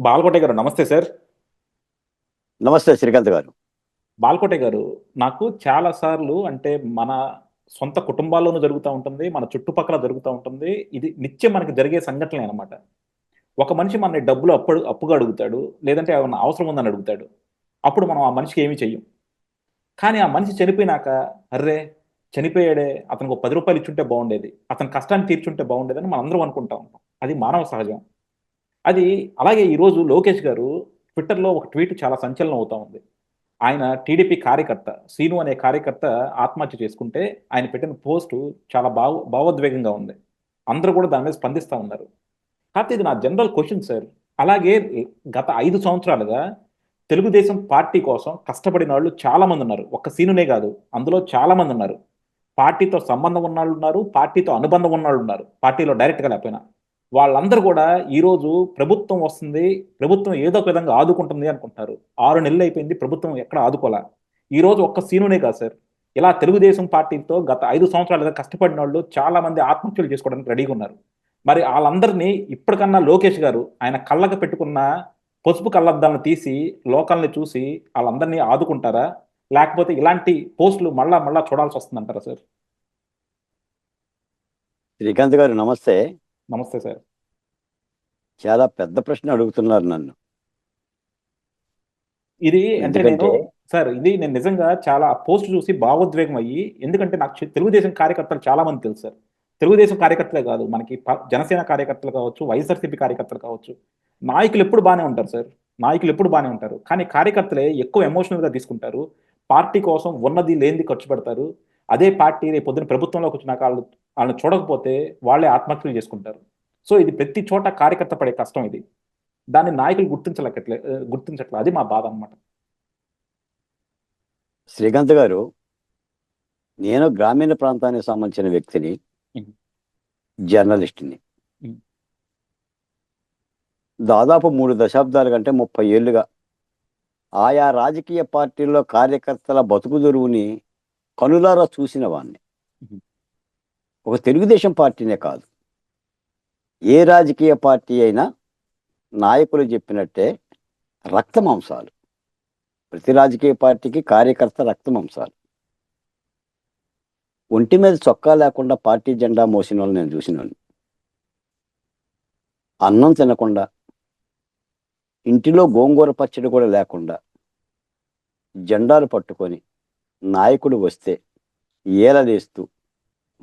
బాల్కోటే గారు నమస్తే సార్. నమస్తే శ్రీకాంత్ గారు. బాల్కోటే గారు నాకు చాలా సార్లు అంటే మన సొంత కుటుంబాల్లోనూ జరుగుతూ ఉంటుంది మన చుట్టుపక్కల జరుగుతూ ఉంటుంది. ఇది నిత్యం మనకి జరిగే సంఘటనలే అనమాట ఒక మనిషి మన డబ్బులు అప్పు అప్పుగా అడుగుతాడు లేదంటే ఏమైనా అవసరం ఉందని అడుగుతాడు. అప్పుడు మనం ఆ మనిషికి ఏమీ చెయ్యం. కానీ ఆ మనిషి చనిపోయినాక అర్రే చనిపోయాడే అతనికి ఒక పది రూపాయలు ఇచ్చుంటే బాగుండేది. అతని కష్టాన్ని తీర్చుంటే బాగుండేదని మనం అందరం అనుకుంటా ఉంటాం. అది మానవ సహజం. అది అలాగే ఈరోజు లోకేష్ గారు ట్విట్టర్లో ఒక ట్వీట్ చాలా సంచలనం అవుతా ఉంది. ఆయన టీడీపీ కార్యకర్త సీను అనే కార్యకర్త ఆత్మహత్య చేసుకుంటే ఆయన పెట్టిన పోస్టు చాలా భావ భావోద్వేగంగా ఉంది. అందరూ కూడా దాని మీద స్పందిస్తూ ఉన్నారు. కాకపోతే ఇది నా జనరల్ క్వశ్చన్ సార్. అలాగే గత ఐదు సంవత్సరాలుగా తెలుగుదేశం పార్టీ కోసం కష్టపడిన వాళ్ళు చాలామంది ఉన్నారు. ఒక్క సీనునే కాదు అందులో చాలామంది ఉన్నారు. పార్టీతో సంబంధం ఉన్న వాళ్ళు ఉన్నారు పార్టీతో అనుబంధం ఉన్న వాళ్ళు ఉన్నారు. పార్టీలో డైరెక్ట్గా లేకపోయినా. వాళ్ళందరూ కూడా ఈరోజు ప్రభుత్వం వస్తుంది ప్రభుత్వం ఏదో ఒక విధంగా ఆదుకుంటుంది అనుకుంటున్నారు. ఆరు నెలలు అయిపోయింది ప్రభుత్వం ఎక్కడ ఆదుకోలే? ఈ రోజు ఒక్క సీనునే కాదు సార్. ఇలా తెలుగుదేశం పార్టీతో గత ఐదు సంవత్సరాలుగా కష్టపడిన వాళ్ళు చాలా మంది ఆత్మహత్యలు చేసుకోవడానికి రెడీగా ఉన్నారు. మరి వాళ్ళందరినీ ఇప్పటికన్నా లోకేష్ గారు ఆయన కళ్ళకు పెట్టుకున్న పసుపు కళ్ళద్దాలను తీసి లోకల్ని చూసి వాళ్ళందరినీ ఆదుకుంటారా? లేకపోతే ఇలాంటి పోస్టులు మళ్ళా మళ్ళా చూడాల్సి వస్తుందంటారా సార్? శ్రీకాంత్ గారు నమస్తే. నమస్తే సార్. చాలా పెద్ద ప్రశ్న అడుగుతున్నారు నన్ను. ఇది అంటే నేను సార్ ఇది నేను నిజంగా చాలా పోస్ట్ చూసి భావోద్వేగం అయ్యి ఎందుకంటే నాకు తెలుగుదేశం కార్యకర్తలు చాలా మంది తెలుసు సార్. తెలుగుదేశం కార్యకర్తలే కాదు మనకి జనసేన కార్యకర్తలు కావచ్చు వైఎస్ఆర్సీపీ కార్యకర్తలు కావచ్చు నాయకులు ఎప్పుడు బాగానే ఉంటారు సార్. నాయకులు ఎప్పుడు బాగానే ఉంటారు. కానీ కార్యకర్తలే ఎక్కువ ఎమోషనల్గా తీసుకుంటారు. పార్టీ కోసం ఉన్నది లేనిది ఖర్చు పెడతారు. అదే పార్టీ రేపు పొద్దున ప్రభుత్వంలోకి వచ్చినాక వాళ్ళు వాళ్ళని చూడకపోతే వాళ్ళే ఆత్మహత్యలు చేసుకుంటారు. సో ఇది ప్రతి చోట కార్యకర్త పడే కష్టం ఇది. దాన్ని నాయకులు గుర్తించలేకట్లే గుర్తించట్లే. అది మా బాధ అన్నమాట. శ్రీకాంత్ గారు నేను గ్రామీణ ప్రాంతానికి సంబంధించిన వ్యక్తిని. జర్నలిస్ట్ని. దాదాపు మూడు దశాబ్దాల కంటే ముప్పై ఏళ్ళుగా ఆయా రాజకీయ పార్టీల్లో కార్యకర్తల బతుకుదెరువుని కనులారా చూసిన వాడిని మ్మ్. ఒక తెలుగుదేశం పార్టీనే కాదు. ఏ రాజకీయ పార్టీ అయినా నాయకులు చెప్పినట్టే రక్త మాంసాలు. ప్రతి రాజకీయ పార్టీకి కార్యకర్త రక్త మాంసాలు. ఒంటి మీద చొక్కా లేకుండా పార్టీ జెండా మోసిన వాళ్ళు నేను చూసినాను అన్నం తినకుండా ఇంటిలో గోంగూర పచ్చడి కూడా లేకుండా జెండాలు పట్టుకొని నాయకుడు వస్తే ఏలలేస్తూ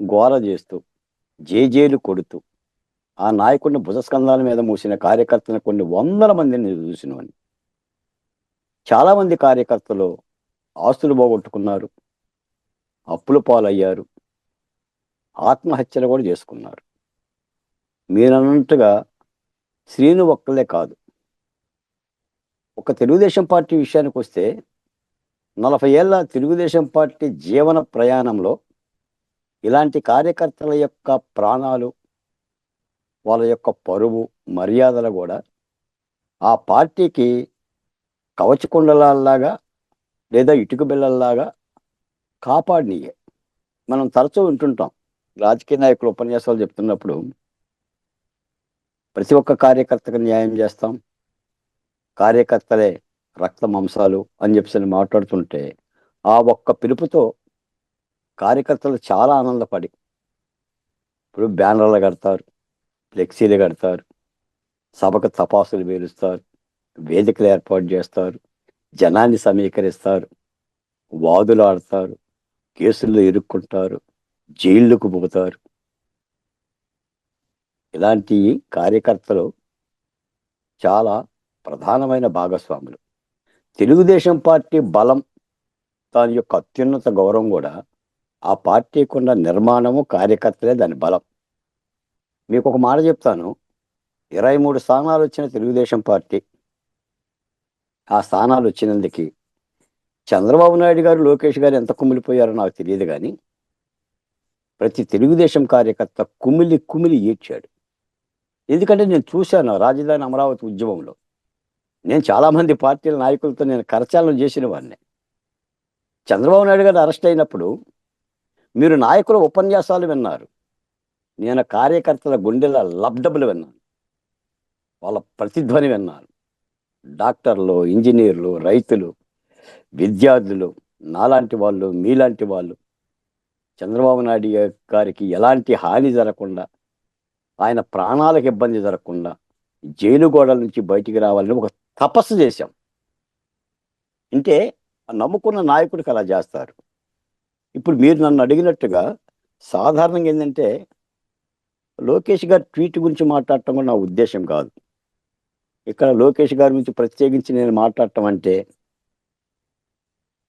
గోల చేస్తూ జేజేలు కొడుతూ ఆ నాయకుడిని భుజస్కంధాల మీద మూసిన కార్యకర్తలను కొన్ని వందల మందిని చూసినవని చాలామంది చాలా మంది కార్యకర్తలు ఆస్తులు పోగొట్టుకున్నారు అప్పుల పాలయ్యారు ఆత్మహత్యలు కూడా చేసుకున్నారు. మీరన్నట్టుగా శ్రీను ఒక్కలే కాదు. ఒక తెలుగుదేశం పార్టీ విషయానికి వస్తే నలభై ఏళ్ళ తెలుగుదేశం పార్టీ జీవన ప్రయాణంలో ఇలాంటి కార్యకర్తల యొక్క ప్రాణాలు వాళ్ళ యొక్క పరువు మర్యాదలు కూడా ఆ పార్టీకి కవచకుండలలాగా లేదా ఇటుక బిళ్ళల్లాగా కాపాడినయే. మనం తరచూ వింటుంటాం. రాజకీయ నాయకులు ఉపన్యాసాలు చెప్తున్నప్పుడు ప్రతి ఒక్క కార్యకర్తకు న్యాయం చేస్తాం. కార్యకర్తలే రక్త మాంసాలు అని చెప్పి మాట్లాడుతుంటే ఆ ఒక్క పిలుపుతో కార్యకర్తలు చాలా ఆనందపడి ఇప్పుడు బ్యానర్లు కడతారు ఫ్లెక్సీలు కడతారు సభకు తపాసులు వేలుస్తారు వేదికలు ఏర్పాటు చేస్తారు జనాన్ని సమీకరిస్తారు వాదులు ఆడతారు కేసుల్లో ఇరుక్కుంటారు జైళ్ళకు పోతారు. ఇలాంటి కార్యకర్తలు చాలా ప్రధానమైన భాగస్వాములు. తెలుగుదేశం పార్టీ బలం దాని యొక్క అత్యున్నత గౌరవం కూడా ఆ పార్టీకి ఉన్న నిర్మాణము కార్యకర్తలే దాని బలం. మీకు ఒక మాట చెప్తాను. ఇరవై మూడు స్థానాలు వచ్చిన తెలుగుదేశం పార్టీ ఆ స్థానాలు వచ్చినందుకు చంద్రబాబు నాయుడు గారు లోకేష్ గారు ఎంత కుమిలిపోయారో నాకు తెలియదు కానీ ప్రతి తెలుగుదేశం కార్యకర్త కుమిలి కుమిలి ఏడ్చాడు. ఎందుకంటే నేను చూశాను రాజధాని అమరావతి ఉద్యమంలో. నేను చాలామంది పార్టీల నాయకులతో నేను కరచాలనం చేసిన వాడిని. చంద్రబాబు నాయుడు గారు అరెస్ట్ అయినప్పుడు మీరు నాయకుల ఉపన్యాసాలు విన్నారు. నేను కార్యకర్తల గుండెల లబ్డబులు విన్నాను. వాళ్ళ ప్రతిధ్వని విన్నాను. డాక్టర్లు ఇంజనీర్లు రైతులు విద్యార్థులు నాలాంటి వాళ్ళు మీలాంటి వాళ్ళు. చంద్రబాబు నాయుడు గారికి ఎలాంటి హాని జరగకుండా ఆయన ప్రాణాలకు ఇబ్బంది జరగకుండా జైలు గోడల నుంచి బయటికి రావాలని ఒక తపస్సు చేశాం. అంటే నమ్ముకున్న నాయకుడికి అలా చేస్తారు. ఇప్పుడు మీరు నన్ను అడిగినట్టుగా సాధారణంగా ఏంటంటే లోకేష్ గారి ట్వీట్ గురించి మాట్లాడటం కూడా నా ఉద్దేశం కాదు. ఇక్కడ లోకేష్ గారి గురించి ప్రత్యేకించి నేను మాట్లాడటం అంటే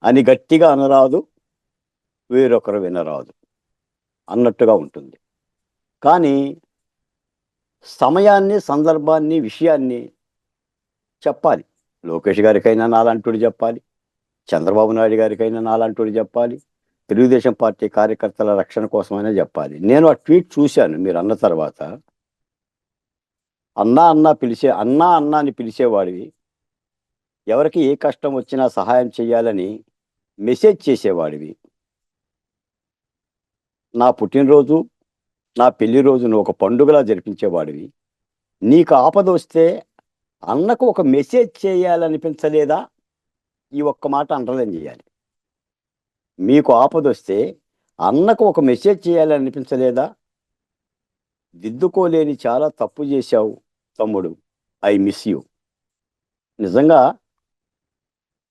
అని గట్టిగా అనరాదు వేరొకరు వినరాదు అన్నట్టుగా ఉంటుంది. కానీ సమయాన్ని సందర్భాన్ని విషయాన్ని చెప్పాలి. లోకేష్ గారికైనా నాలాంటి చెప్పాలి. చంద్రబాబు నాయుడు గారికైనా నాలాంటి చెప్పాలి. తెలుగుదేశం పార్టీ కార్యకర్తల రక్షణ కోసమైనా చెప్పాలి. నేను ఆ ట్వీట్ చూశాను మీరు అన్న తర్వాత. అన్నా అన్నా పిలిచే అన్నా అన్నాని పిలిచేవాడివి. ఎవరికి ఏ కష్టం వచ్చినా సహాయం చేయాలని మెసేజ్ చేసేవాడివి. నా పుట్టినరోజు నా పెళ్ళి రోజును ఒక పండుగలా జరిపించేవాడివి. నీకు ఆపద వస్తే అన్నకు ఒక మెసేజ్ చేయాలనిపించలేదా? ఈ ఒక్క మాట అండర్లైన్ చేయాలి. మీకు ఆపదొస్తే అన్నకు ఒక మెసేజ్ చేయాలనిపించలేదా? దిద్దుకోలేని చాలా తప్పు చేశావు తమ్ముడు. I miss you. నిజంగా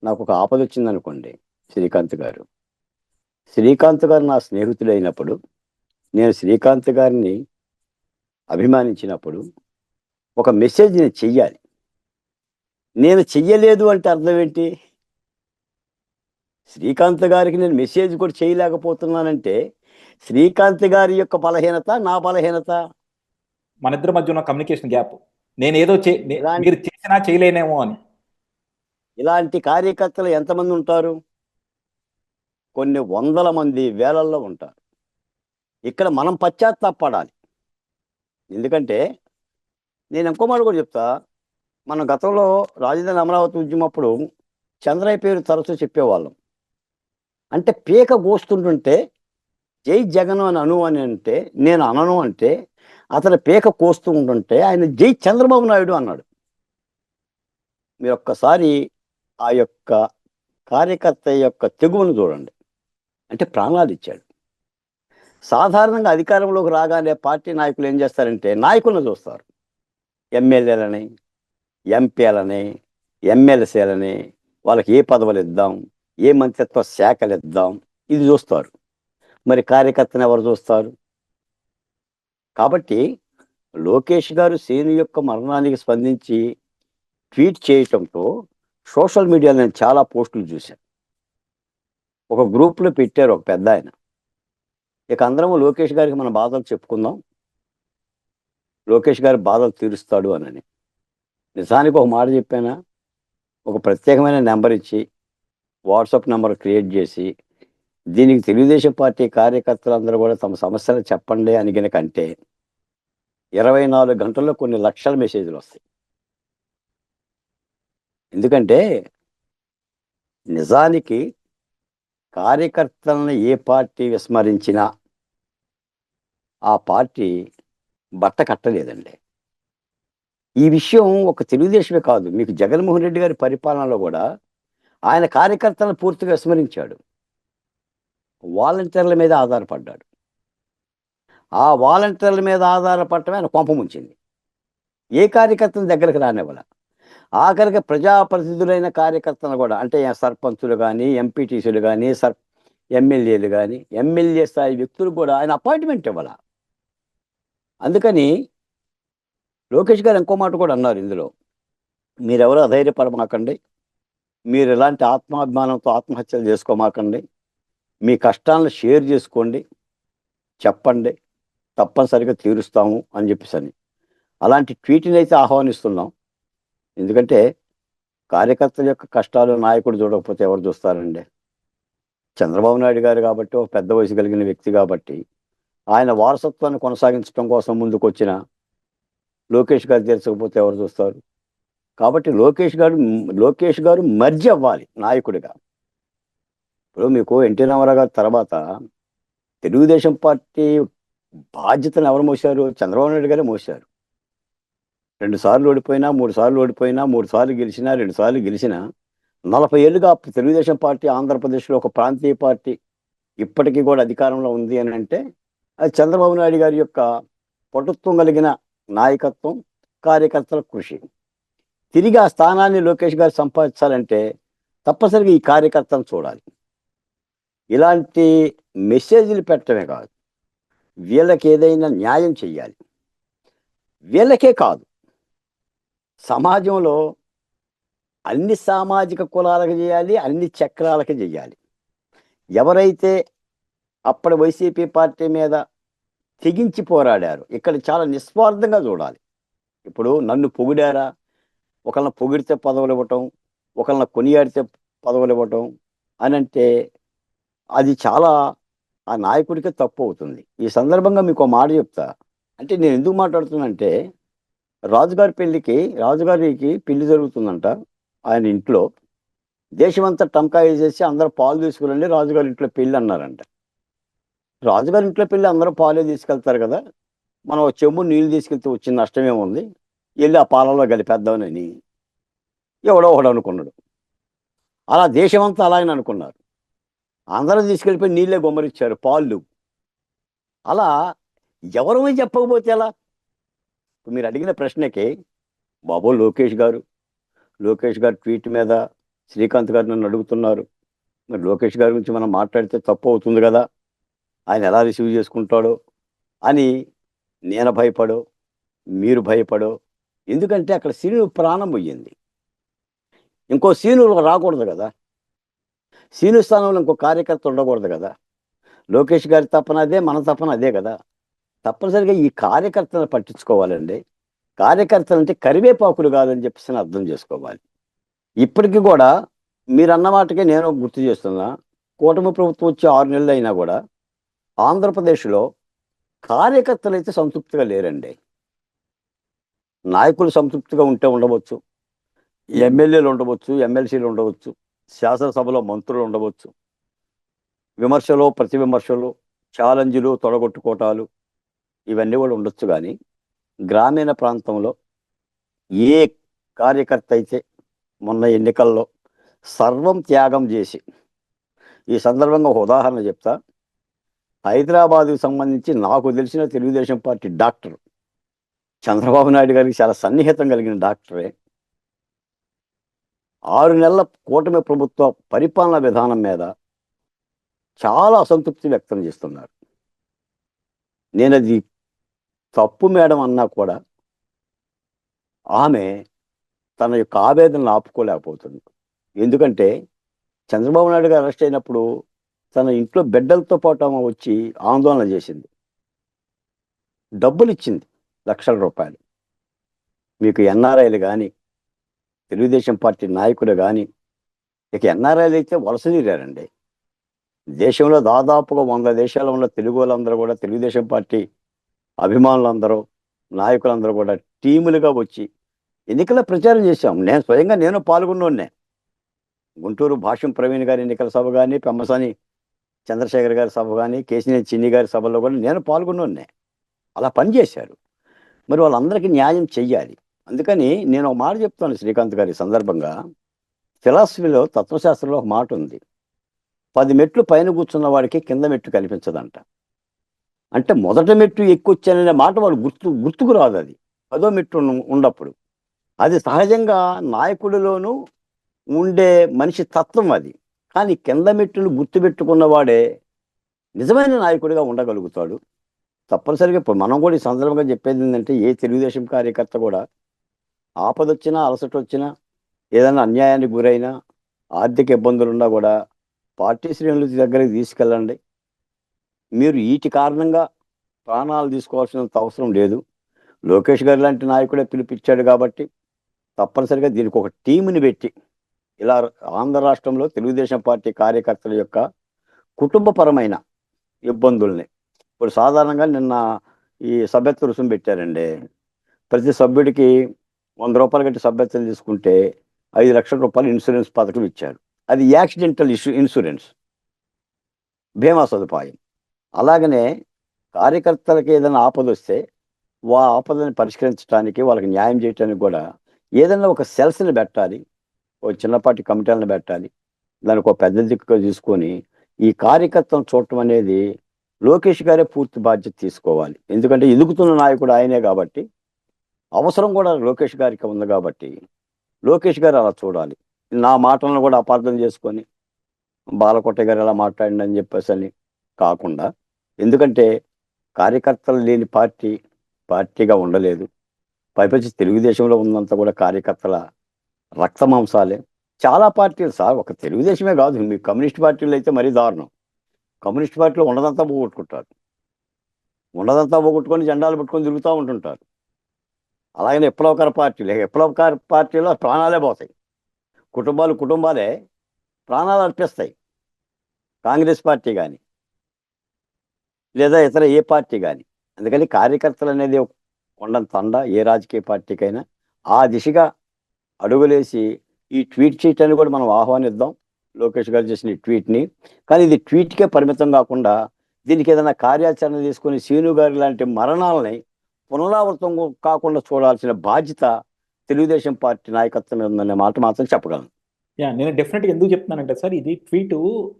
నాకు ఒక ఆపద వచ్చిందనుకోండి శ్రీకాంత్ గారు. శ్రీకాంత్ గారు నా స్నేహితుడైనప్పుడు నేను శ్రీకాంత్ గారిని అభిమానించినప్పుడు ఒక మెసేజ్ నేను చెయ్యాలి. నేను చెయ్యలేదు అంటే అర్థం ఏంటి? శ్రీకాంత్ గారికి నేను మెసేజ్ కూడా చేయలేకపోతున్నానంటే శ్రీకాంత్ గారి యొక్క బలహీనత నా బలహీనత? మన ఇద్దరి మధ్య ఉన్న కమ్యూనికేషన్ గ్యాప్ నేను ఏదో మీరు చేసినా చేయలేనేమో అని. ఇలాంటి కార్యకర్తలు ఎంతమంది ఉంటారు? కొన్ని వందల మంది వేలల్లో ఉంటారు. ఇక్కడ మనం పశ్చాత్తాపడాలి ఎందుకంటే నేను ఇంకో మాట కూడా చెప్తా. మన గతంలో రాజధాని అమరావతి ఉద్యమప్పుడు చంద్రయ్య పేరు తరచూ చెప్పేవాళ్ళం. అంటే పీక కోస్తుంటుంటే జై జగన్ అని అను అని అంటే నేను అనను అంటే అతని పీక కోస్తూ ఉంటుంటే ఆయన జై చంద్రబాబు నాయుడు అన్నాడు. మీరు ఒక్కసారి ఆ యొక్క కార్యకర్త యొక్క తెగువను చూడండి. అంటే ప్రాణాలు ఇచ్చాడు. సాధారణంగా అధికారంలోకి రాగానే పార్టీ నాయకులు ఏం చేస్తారంటే నాయకులను చూస్తారు. ఎమ్మెల్యేలని ఎంపీలని ఎమ్మెల్సీలని వాళ్ళకి ఏ పదవులు ఇద్దాం ఏ మంత్రిత్వ శాఖలు ఇద్దాం ఇది చూస్తారు. మరి కార్యకర్తను ఎవరు చూస్తారు? కాబట్టి లోకేష్ గారు సేను యొక్క మరణానికి స్పందించి ట్వీట్ చేయటంతో సోషల్ మీడియాలో నేను చాలా పోస్టులు చూశాను. ఒక గ్రూప్లో పెట్టారు ఒక పెద్ద ఆయన. ఇక అందరం లోకేష్ గారికి మన బాధలు చెప్పుకుందాం. లోకేష్ గారి బాధలు తీరుస్తాడు అని నిజానికి ఒక మాట చెప్పానా? ఒక ప్రత్యేకమైన నెంబర్ ఇచ్చి వాట్సాప్ నెంబర్ క్రియేట్ చేసి దీనికి తెలుగుదేశం పార్టీ కార్యకర్తలందరూ కూడా తమ సమస్యలు చెప్పండి అని కంటే అంటే ఇరవై నాలుగు గంటల్లో కొన్ని లక్షల మెసేజ్లు వస్తాయి. ఎందుకంటే నిజానికి కార్యకర్తలను ఏ పార్టీ విస్మరించినా ఆ పార్టీ బట్ట కట్టలేదండి. ఈ విషయం ఒక తెలుగుదేశమే కాదు. మీకు జగన్మోహన్ రెడ్డి గారి పరిపాలనలో కూడా ఆయన కార్యకర్తలను పూర్తిగా విస్మరించాడు. వాలంటీర్ల మీద ఆధారపడ్డాడు. ఆ వాలంటీర్ల మీద ఆధారపడటమే ఆయన కొంప ముంచింది. ఏ కార్యకర్తను దగ్గరకు రానివ్వాల. ఆఖరికి ప్రజాప్రతినిధులైన కార్యకర్తలు కూడా అంటే సర్పంచులు కానీ ఎంపీటీసీలు కానీ సర్ ఎమ్మెల్యేలు కానీ ఎమ్మెల్యే స్థాయి వ్యక్తులు కూడా ఆయన అపాయింట్మెంట్ ఇవ్వాల. అందుకని లోకేష్ గారు ఇంకో మాట కూడా అన్నారు ఇందులో. మీరెవరో అధైర్యపడమాకండి. మీరు ఎలాంటి ఆత్మాభిమానంతో ఆత్మహత్యలు చేసుకోమాకండి. మీ కష్టాలను షేర్ చేసుకోండి. చెప్పండి. తప్పనిసరిగా తీరుస్తాము అని చెప్పేసి అని. అలాంటి ట్వీట్ని అయితే ఆహ్వానిస్తున్నాం. ఎందుకంటే కార్యకర్తల యొక్క కష్టాలు నాయకుడు చూడకపోతే ఎవరు చూస్తారండి? చంద్రబాబు నాయుడు గారు కాబట్టి ఒక పెద్ద వయసు కలిగిన వ్యక్తి కాబట్టి ఆయన వారసత్వాన్ని కొనసాగించడం కోసం ముందుకు వచ్చిన లోకేష్ గారు తీర్చకపోతే ఎవరు చూస్తారు? కాబట్టి లోకేష్ గారు లోకేష్ గారు మర్జి అవ్వాలి నాయకుడిగా. ఇప్పుడు మీకు ఎన్టీ రామారావు గారి తర్వాత తెలుగుదేశం పార్టీ బాధ్యతను ఎవరు మోశారు? చంద్రబాబు నాయుడు గారే మోశారు. రెండు సార్లు ఓడిపోయినా మూడు సార్లు ఓడిపోయినా మూడు సార్లు గెలిచినా రెండు సార్లు గెలిచినా నలభై ఏళ్ళుగా తెలుగుదేశం పార్టీ ఆంధ్రప్రదేశ్లో ఒక ప్రాంతీయ పార్టీ ఇప్పటికీ కూడా అధికారంలో ఉంది అని అంటే అది చంద్రబాబు నాయుడు గారి యొక్క పటుత్వం కలిగిన నాయకత్వం కార్యకర్తల కృషి. తిరిగి ఆ స్థానాన్ని లోకేష్ గారు సంపాదించాలంటే తప్పనిసరిగా ఈ కార్యకర్తను చూడాలి. ఇలాంటి మెసేజ్లు పెట్టడమే కాదు. వీళ్ళకి ఏదైనా న్యాయం చెయ్యాలి. వీళ్ళకే కాదు. సమాజంలో అన్ని సామాజిక కులాలకు చేయాలి అన్ని చక్రాలకు చేయాలి. ఎవరైతే అప్పటి వైసీపీ పార్టీ మీద తెగించి పోరాడారు. ఇక్కడ చాలా నిస్వార్థంగా చూడాలి. ఇప్పుడు నన్ను పొగిడారా? ఒకళ్ళని పొగిడితే పదవులు ఇవ్వటం ఒకళ్ళని కొనియాడితే పదవులు ఇవ్వటం అని అంటే అది చాలా ఆ నాయకుడికి తప్పు అవుతుంది. ఈ సందర్భంగా మీకు ఒక మాట చెప్తా. అంటే నేను ఎందుకు మాట్లాడుతున్నానంటే రాజుగారి పెళ్ళికి రాజుగారికి పెళ్ళి జరుగుతుందంట ఆయన ఇంట్లో. దేశమంతా టంకాయ చేసి అందరూ పాలు తీసుకురండి రాజుగారి ఇంట్లో పెళ్ళి అన్నారంట. రాజుగారి ఇంట్లో పెళ్ళి అందరూ పాలే తీసుకెళ్తారు కదా. మనం చెంబు నీళ్ళు తీసుకెళ్తే వచ్చిన నష్టమే ఉంది వెళ్ళి ఆ పాలలో గడిపేద్దామని ఎవడో ఒకడు అనుకున్నాడు. అలా దేశమంతా అలాగని అనుకున్నారు. అందరూ తీసుకెళ్ళిపోయి నీళ్ళే గుమ్మరిచ్చారు పాలు అలా ఎవరమే చెప్పకపోతే ఎలా? ఇప్పుడు మీరు అడిగిన ప్రశ్నకి బాబో లోకేష్ గారు లోకేష్ గారు ట్వీట్ మీద శ్రీకాంత్ గారు నన్ను అడుగుతున్నారు. మరి లోకేష్ గారి గురించి మనం మాట్లాడితే తప్పు అవుతుంది కదా. ఆయన ఎలా రిసీవ్ చేసుకుంటాడో అని నేను భయపడో మీరు భయపడో ఎందుకంటే అక్కడ సీను ప్రాణం పోయింది. ఇంకో సీను రాకూడదు కదా. సీను స్థానంలో ఇంకో కార్యకర్త ఉండకూడదు కదా. లోకేష్ గారి తపన అదే మన తపన అదే కదా. తప్పనిసరిగా ఈ కార్యకర్తలను పట్టించుకోవాలండి. కార్యకర్తలు అంటే కరివేపాకులు కాదని చెప్పేసి అర్థం చేసుకోవాలి. ఇప్పటికీ కూడా మీరు అన్న మాటకే నేను గుర్తు చేస్తున్నా కూటమి ప్రభుత్వం వచ్చి ఆరు నెలలు అయినా కూడా ఆంధ్రప్రదేశ్లో కార్యకర్తలు అయితే సంతృప్తిగా లేరండి. నాయకులు సంతృప్తిగా ఉంటే ఉండవచ్చు. ఎమ్మెల్యేలు ఉండవచ్చు ఎమ్మెల్సీలు ఉండవచ్చు శాసనసభలో మంత్రులు ఉండవచ్చు. విమర్శలు ప్రతి విమర్శలు ఛాలెంజ్లు తొడగొట్టుకోవటాలు ఇవన్నీ కూడా ఉండొచ్చు కానీ గ్రామీణ ప్రాంతంలో ఏ కార్యకర్త అయితే మొన్న ఎన్నికల్లో సర్వం త్యాగం చేసి ఈ సందర్భంగా ఒక ఉదాహరణ చెప్తా. హైదరాబాద్కు సంబంధించి నాకు తెలిసిన తెలుగుదేశం పార్టీ డాక్టర్. చంద్రబాబు నాయుడు గారికి చాలా సన్నిహితం కలిగిన డాక్టరే. ఆరు నెలల కూటమి ప్రభుత్వ పరిపాలన విధానం మీద చాలా అసంతృప్తి వ్యక్తం చేస్తున్నారు. నేను అది తప్పు మేడం అన్నా కూడా ఆమె తన యొక్క ఆవేదనను ఆపుకోలేకపోతుంది. ఎందుకంటే చంద్రబాబు నాయుడు గారు అరెస్ట్ అయినప్పుడు తన ఇంట్లో బిడ్డలతో పాటు ఆమె వచ్చి ఆందోళన చేసింది. డబ్బులు ఇచ్చింది లక్షల రూపాయలు. మీకు ఎన్ఆర్ఐలు కానీ తెలుగుదేశం పార్టీ నాయకులు కానీ ఇక ఎన్ఆర్ఐలు అయితే వలస తీరారండి దేశంలో దాదాపుగా వంద దేశాల ఉన్న తెలుగు వాళ్ళందరూ కూడా తెలుగుదేశం పార్టీ అభిమానులందరూ నాయకులందరూ కూడా టీములుగా వచ్చి ఎన్నికల ప్రచారం చేశాం నేను స్వయంగా నేను పాల్గొన్నోనే గుంటూరు భాష్యం ప్రవీణ్ గారి ఎన్నికల సభ కానీ పెమ్మసాని చంద్రశేఖర్ గారి సభ కానీ కేసీఆర్ చిన్ని గారి సభలో కూడా నేను పాల్గొన్నోన్నే అలా పనిచేశారు మరి వాళ్ళందరికీ న్యాయం చెయ్యాలి. అందుకని నేను ఒక మాట చెప్తాను శ్రీకాంత్ గారి సందర్భంగా. ఫిలాసఫీలో తత్వశాస్త్రంలో ఒక మాట ఉంది. పది మెట్లు పైన కూర్చున్న వాడికి కింద మెట్టు కనిపించదంట. అంటే మొదట మెట్టు ఎక్కువచ్చాననే మాట వాళ్ళు గుర్తు గుర్తుకు రాదు అది. పదో మెట్టు ఉన్నప్పుడు. అది సహజంగా నాయకుడిలోనూ ఉండే మనిషి తత్వం అది. కానీ కింద మెట్టును గుర్తుపెట్టుకున్నవాడే నిజమైన నాయకుడిగా ఉండగలుగుతాడు. తప్పనిసరిగా ఇప్పుడు మనం కూడా ఈ సందర్భంగా చెప్పేది ఏంటంటే ఏ తెలుగుదేశం కార్యకర్త కూడా ఆపదొచ్చినా అలసట వచ్చినా ఏదైనా అన్యాయానికి గురైనా ఆర్థిక ఇబ్బందులు ఉన్నా కూడా పార్టీ శ్రేణుల దగ్గరికి తీసుకెళ్ళండి. మీరు వీటి కారణంగా ప్రాణాలు తీసుకోవాల్సినంత అవసరం లేదు. లోకేష్ గారు లాంటి నాయకుడే పిలిపించాడు కాబట్టి తప్పనిసరిగా దీనికి ఒక టీముని పెట్టి ఇలా ఆంధ్ర రాష్ట్రంలో తెలుగుదేశం పార్టీ కార్యకర్తల యొక్క కుటుంబపరమైన ఇబ్బందుల్ని. ఇప్పుడు సాధారణంగా నిన్న ఈ సభ్యత్వ రుసుము పెట్టారండి. ప్రతి సభ్యుడికి వంద రూపాయలు కట్టి సభ్యత్వం తీసుకుంటే ఐదు లక్షల రూపాయలు ఇన్సూరెన్స్ పథకం ఇచ్చారు. అది యాక్సిడెంటల్ ఇష్యూ ఇన్సూరెన్స్. బీమా సదుపాయం. అలాగనే కార్యకర్తలకి ఏదైనా ఆపద వస్తే వా ఆపదని పరిష్కరించడానికి వాళ్ళకి న్యాయం చేయడానికి కూడా ఏదైనా ఒక సెల్స్ని పెట్టాలి. ఒక చిన్నపాటి కమిటీలను పెట్టాలి. దానికి ఒక పెద్ద దిక్కుగా తీసుకొని ఈ కార్యకర్తను చూడటం అనేది లోకేష్ గారే పూర్తి బాధ్యత తీసుకోవాలి. ఎందుకంటే ఎదుగుతున్న నాయకుడు ఆయనే కాబట్టి అవసరం కూడా లోకేష్ గారికి ఉంది కాబట్టి లోకేష్ గారు అలా చూడాలి. నా మాటలను కూడా అపార్థం చేసుకొని బాలకోట గారు ఎలా మాట్లాడండి అని చెప్పేసి అని కాకుండా ఎందుకంటే కార్యకర్తలు లేని పార్టీ పార్టీగా ఉండలేదు. పైపచ్చి తెలుగుదేశంలో ఉన్నంత కూడా కార్యకర్తల రక్త మాంసాలే. చాలా పార్టీలు సార్ ఒక తెలుగుదేశమే కాదు మీ కమ్యూనిస్ట్ పార్టీలు అయితే మరీ దారుణం. కమ్యూనిస్ట్ పార్టీలో ఉన్నదంతా పోగొట్టుకుంటారు. ఉన్నదంతా పోగొట్టుకొని జెండాలు పట్టుకొని తిరుగుతూ ఉంటుంటారు. అలాగే విప్లవకర పార్టీలు విప్లవకర పార్టీలో ప్రాణాలే పోతాయి. కుటుంబాలు కుటుంబాలే ప్రాణాలు అర్పిస్తాయి. కాంగ్రెస్ పార్టీ కానీ లేదా ఇతర ఏ పార్టీ కానీ అందుకని కార్యకర్తలు అనేది ఒక కొండంత అండ ఏ రాజకీయ పార్టీకైనా ఆ దిశగా అడుగులేసి ఈ ట్వీట్ చేయటాన్ని కూడా మనం ఆహ్వానిద్దాం. లోకేష్ గారు చేసిన ఈ ట్వీట్ని. కానీ ఇది ట్వీట్కే పరిమితం కాకుండా దీనికి ఏదైనా కార్యాచరణ తీసుకుని శీను గారి లాంటి మరణాలని పునరావృతం కాకుండా చూడాల్సిన బాధ్యత తెలుగుదేశం పార్టీ నాయకత్వం ఉందనే మాట మాత్రం చెప్పగలను. యా నేను డెఫినెట్గా ఎందుకు చెప్తున్నానంటే సార్ ఇది ట్వీట్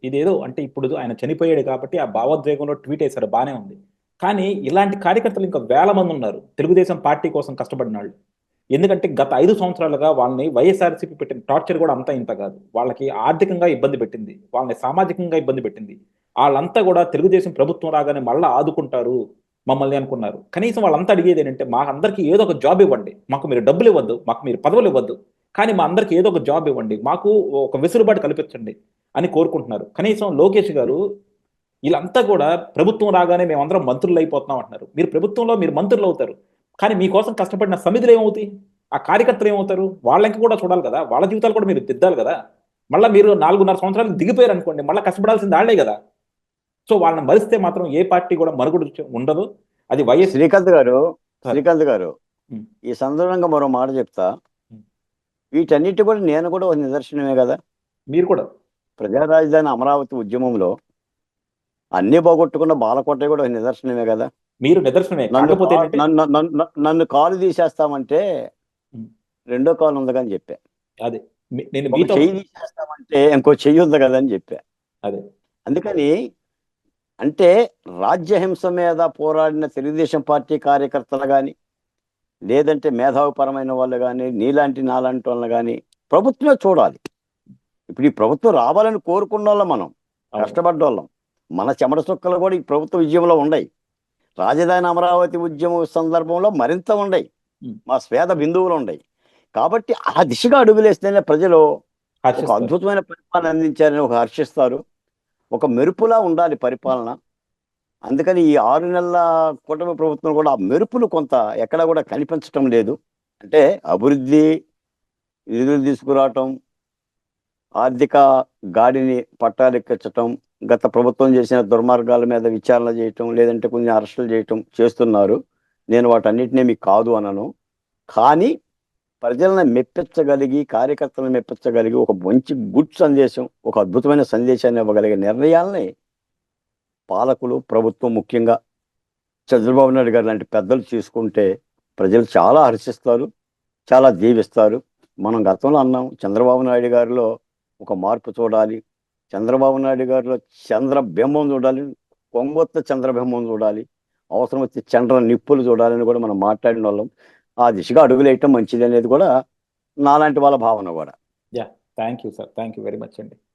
ఇదేదో అంటే ఇప్పుడు ఆయన చనిపోయాడు కాబట్టి ఆ భావోద్వేగంలో ట్వీట్ వేశారు బాగానే ఉంది. కానీ ఇలాంటి కార్యకర్తలు ఇంకా వేల మంది ఉన్నారు తెలుగుదేశం పార్టీ కోసం కష్టపడిన వాళ్ళు. ఎందుకంటే గత ఐదు సంవత్సరాలుగా వాళ్ళని వైఎస్ఆర్సీపీ పెట్టిన టార్చర్ కూడా అంతా ఇంత కాదు. వాళ్ళకి ఆర్థికంగా ఇబ్బంది పెట్టింది. వాళ్ళని సామాజికంగా ఇబ్బంది పెట్టింది. వాళ్ళంతా కూడా తెలుగుదేశం ప్రభుత్వం రాగానే మళ్ళీ ఆదుకుంటారు మమ్మల్ని అనుకున్నారు. కనీసం వాళ్ళంతా అడిగేది ఏంటంటే మాకు అందరికీ ఏదో ఒక జాబ్ ఇవ్వండి. మాకు మీరు డబ్బులు ఇవ్వద్దు మాకు మీరు పదవులు ఇవ్వద్దు. కానీ మా అందరికీ ఏదో ఒక జాబ్ ఇవ్వండి. మాకు ఒక వెసులుబాటు కల్పించండి అని కోరుకుంటున్నారు. కనీసం లోకేష్ గారు వీళ్ళంతా కూడా ప్రభుత్వం రాగానే మేమందరం మంత్రులు అయిపోతున్నాం అంటున్నారు. మీరు ప్రభుత్వంలో మీరు మంత్రులు అవుతారు. కానీ మీకోసం కష్టపడిన సమితులు ఏమవుతాయి? ఆ కార్యకర్తలు ఏమవుతారు? వాళ్ళకి కూడా చూడాలి కదా. వాళ్ళ జీవితాలు కూడా మీరు దిద్దాలి కదా. మళ్ళీ మీరు నాలుగున్నర సంవత్సరాలు దిగిపోయారు అనుకోండి మళ్ళీ కష్టపడాల్సింది వాళ్ళే కదా. సో వాళ్ళని మరిస్తే మాత్రం ఏ పార్టీ కూడా మరుగుడు ఉండదు. అది వైఎస్ శ్రీకాంత్ గారు. శ్రీకాంత్ గారు. ఈ సందర్భంగా మరో మాట చెప్తా. వీటన్నిటి కూడా నేను కూడా ఒక నిదర్శనమే కదా. మీరు కూడా. ప్రజా రాజధాని అమరావతి ఉద్యమంలో అన్ని పోగొట్టుకున్న బాలకోట కూడా ఒక నిదర్శనమే కదా. మీరు నిదర్శనమే. నన్ను నన్ను కాలు తీసేస్తామంటే. రెండో కాలు ఉంది అని చెప్పా. అదే. నేను మీతో చెయ్యి తీసేస్తామంటే ఇంకో చెయ్యి ఉంది కదా అని చెప్పా. అదే. అందుకని అంటే రాజ్యహింస మీద పోరాడిన తెలుగుదేశం పార్టీ కార్యకర్తలు కానీ లేదంటే మేధావిపరమైన వాళ్ళు కానీ నీలాంటి నాలాంటి వాళ్ళు కానీ ప్రభుత్వమే చూడాలి. ఇప్పుడు ఈ ప్రభుత్వం రావాలని కోరుకున్న వాళ్ళం మనం. కష్టపడ్డ వాళ్ళం. మన చెమట చుక్కలు కూడా ఈ ప్రభుత్వ విజయంలో ఉన్నాయి. రాజధాని అమరావతి ఉద్యమం సందర్భంలో మరింత ఉన్నాయి. మా స్వేద బిందువులు ఉన్నాయి. కాబట్టి ఆ దిశగా అడుగులేస్తేనే ప్రజలు ఒక. అద్భుతమైన పరిపాలన అందించారని ఒక హర్షిస్తారు. ఒక మెరుపులా ఉండాలి పరిపాలన. అందుకని ఈ ఆరు నెలల కూటమి ప్రభుత్వం కూడా ఆ మెరుపులు కొంత ఎక్కడ కూడా కనిపించటం లేదు. అంటే అభివృద్ధి నిధులు తీసుకురావటం ఆర్థిక గాడిని పట్టాలెక్కించటం గత ప్రభుత్వం చేసిన దుర్మార్గాల మీద విచారణ చేయటం లేదంటే కొన్ని అరెస్టులు చేయటం చేస్తున్నారు. నేను వాటన్నిటినీ మీకు కాదు అనను. కానీ ప్రజలను మెప్పించగలిగి కార్యకర్తలను మెప్పించగలిగి ఒక మంచి గుడ్ సందేశం ఒక అద్భుతమైన సందేశాన్ని ఇవ్వగలిగే నిర్ణయాలని పాలకులు ప్రభుత్వం ముఖ్యంగా చంద్రబాబు నాయుడు గారు లాంటి పెద్దలు తీసుకుంటే ప్రజలు చాలా హర్షిస్తారు చాలా దీవిస్తారు. మనం గతంలో అన్నాం చంద్రబాబు నాయుడు గారిలో ఒక మార్పు చూడాలి చంద్రబాబు నాయుడు గారిలో చంద్రబింబం చూడాలి కొంగొత్త చంద్రబింబం చూడాలి అవసరం వచ్చే చంద్ర నిప్పులు చూడాలని కూడా మనం మాట్లాడిన వాళ్ళం ఆ దిశగా అడుగులేయటం మంచిది అనేది కూడా. నాలాంటి వాళ్ళ భావన కూడా. Yeah thank you sir. Thank you very much అండి.